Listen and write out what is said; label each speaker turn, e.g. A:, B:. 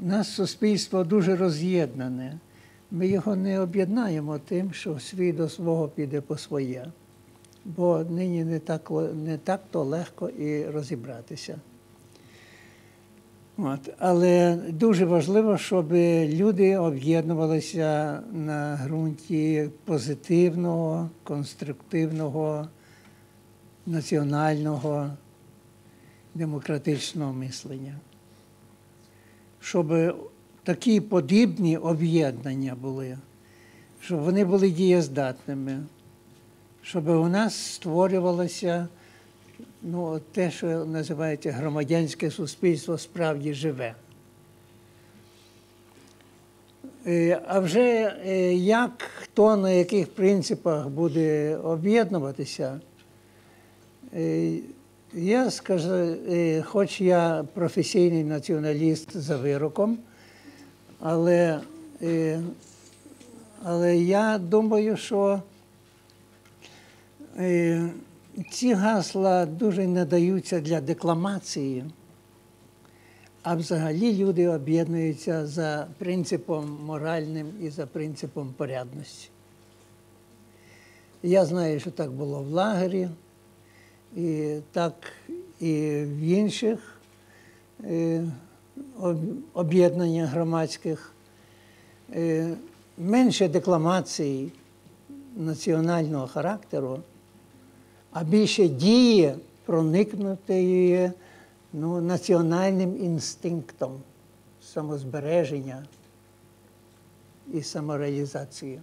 A: у нас суспільство дуже роз'єднане. Ми його не об'єднаємо тим, що свій до свого піде по своє. Бо нині не так не так то легко і розібратися. От. Але дуже важливо, щоб люди об'єднувалися на ґрунті позитивного, конструктивного, національного, демократичного мислення. Щоб такі подібні об'єднання були, щоб вони були дієздатними, щоб у нас створювалося ну, те, що називається громадянське суспільство, справді живе. Е, А вже е, як хто на яких принципах буде об'єднуватися, е, я скажу, е, хоч я професійний націоналіст за вироком, але, е, але я думаю, що е, ці гасла дуже не даються для декламації, а взагалі люди об'єднуються за принципом моральним і за принципом порядності. Я знаю, що так було в лагері, і так і в інших е, об'єднаннях громадських. Е, Менше декламацій національного характеру, а більше дії проникнутої ну, національним інстинктом самозбереження і самореалізації.